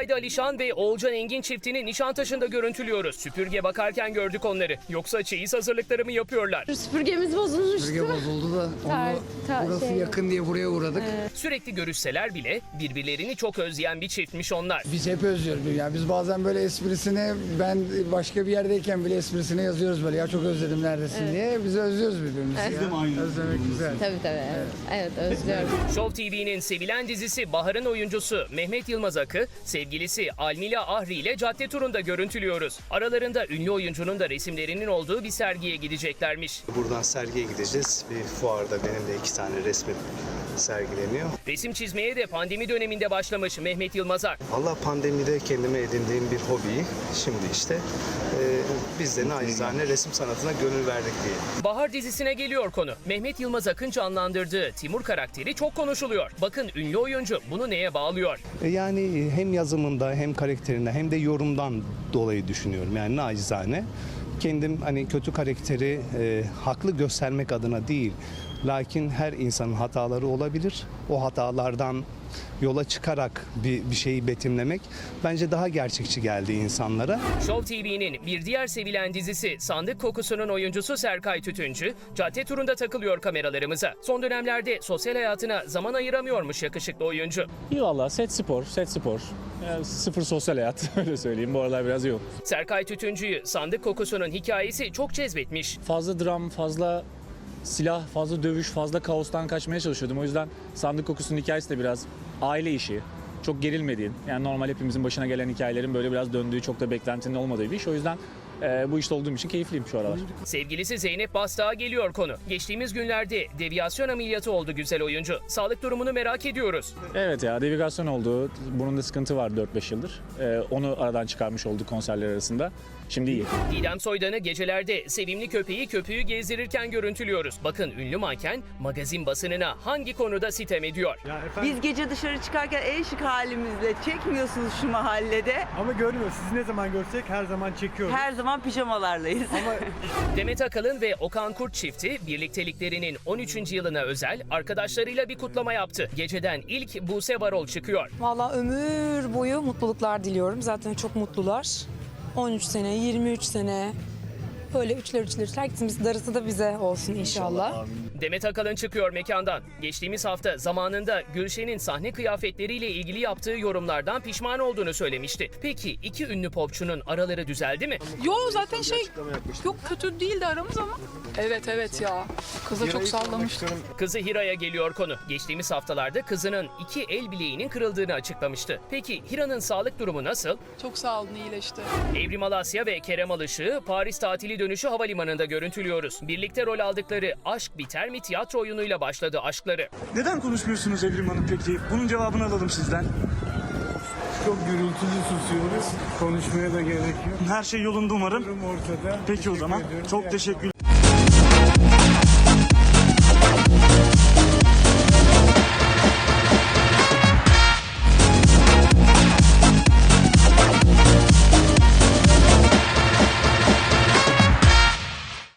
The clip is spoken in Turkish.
İlayda Alişan ve Oğulcan Engin çiftini Nişantaşı'nda görüntülüyoruz. Süpürge bakarken gördük onları. Yoksa çeyiz hazırlıkları mı yapıyorlar? Süpürgemiz bozulmuştu. Süpürge bozuldu da onu Ta- ta- burası şey- yakın diye buraya uğradık. Sürekli görüşseler bile birbirlerini çok özleyen bir çiftmiş onlar. Biz hep özlüyoruz. Yani biz bazen böyle esprisini ben başka bir yerdeyken bile esprisine yazıyoruz böyle ya çok özledim neredesin diye. Biz özlüyoruz birbirimizi. Evet. ya. Özlemek güzel. Tabii tabii. Evet, evet özlüyorum. Show TV'nin sevilen dizisi Bahar'ın oyuncusu Mehmet Yılmaz Akı, sevgilisi Almila Ahri ile cadde turunda görüntülüyoruz. Aralarında ünlü oyuncunun da resimlerinin olduğu bir sergiye gideceklermiş. Buradan sergiye gideceğiz. Bir fuarda benim de iki tane resmim sergileniyor. Resim çizmeye de pandemi döneminde başlamış Mehmet Yılmaz Ak. Valla pandemide kendime edindiğim bir hobiyi şimdi işte e, biz de naçizane resim sanatına gönül verdik diye. Bahar dizisine geliyor konu. Mehmet Yılmaz Akın canlandırdığı Timur karakteri çok konuşuluyor. Bakın ünlü oyuncu bunu neye bağlıyor? E, Yani hem yazımında hem karakterinde hem de yorumdan dolayı düşünüyorum. Yani nacizane kendim hani kötü karakteri e, haklı göstermek adına değil. Lakin her insanın hataları olabilir. O hatalardan yola çıkarak bir, bir şeyi betimlemek bence daha gerçekçi geldi insanlara. Show TV'nin bir diğer sevilen dizisi Sandık Kokusu'nun oyuncusu Serkay Tütüncü, cadde turunda takılıyor kameralarımıza. Son dönemlerde sosyal hayatına zaman ayıramıyormuş yakışıklı oyuncu. İyi valla set spor, set spor. Yani sıfır sosyal hayat öyle söyleyeyim. Bu aralar biraz yok. Serkay Tütüncü'yü Sandık Kokusu'nun hikayesi çok cezbetmiş. Fazla dram, fazla silah, fazla dövüş, fazla kaostan kaçmaya çalışıyordum. O yüzden sandık kokusunun hikayesi de biraz aile işi. Çok gerilmediğin, yani normal hepimizin başına gelen hikayelerin böyle biraz döndüğü, çok da beklentinin olmadığı bir iş. O yüzden e, bu işte olduğum için keyifliyim şu aralar. Sevgilisi Zeynep Bastık'a geliyor konu. Geçtiğimiz günlerde deviyasyon ameliyatı oldu güzel oyuncu. Sağlık durumunu merak ediyoruz. Evet ya, devigasyon oldu. Burnunda sıkıntı var 4-5 yıldır. E, onu aradan çıkarmış olduk konserler arasında. Şimdi iyi. Didem Soydan'ı gecelerde sevimli köpeği köpüğü gezdirirken görüntülüyoruz. Bakın ünlü manken magazin basınına hangi konuda sitem ediyor. Biz gece dışarı çıkarken en şık halimizle çekmiyorsunuz şu mahallede. Ama görmüyor. Sizi ne zaman görsek her zaman çekiyoruz. Her zaman pijamalarlayız. Ama Demet Akalın ve Okan Kurt çifti birlikteliklerinin 13. yılına özel arkadaşlarıyla bir kutlama yaptı. Geceden ilk Buse Varol çıkıyor. Valla ömür boyu mutluluklar diliyorum. Zaten çok mutlular. 13 sene, 23 sene. Böyle üçler üçler üçler. Herkesin darısı da bize olsun inşallah. Demet Akalın çıkıyor mekandan. Geçtiğimiz hafta zamanında Gülşen'in sahne kıyafetleriyle ilgili yaptığı yorumlardan pişman olduğunu söylemişti. Peki iki ünlü popçunun araları düzeldi mi? Yo zaten şey yok kötü değildi aramız ama. Evet evet ya. Kıza çok sallamıştı. Kızı Hira'ya geliyor konu. Geçtiğimiz haftalarda kızının iki el bileğinin kırıldığını açıklamıştı. Peki Hira'nın sağlık durumu nasıl? Çok sağ olun iyileşti. Evrim Alasya ve Kerem Alışık'ı Paris tatili dönüşü havalimanında görüntülüyoruz. Birlikte rol aldıkları Aşk Biter mi tiyatro oyunuyla başladı aşkları. neden konuşmuyorsunuz Evrim Hanım peki? Bunun cevabını alalım sizden. Çok gürültülü susuyoruz. Konuşmaya da gerek yok. Her şey yolunda umarım. Durum ortada. Peki o zaman. ediyorum. Çok İyi teşekkür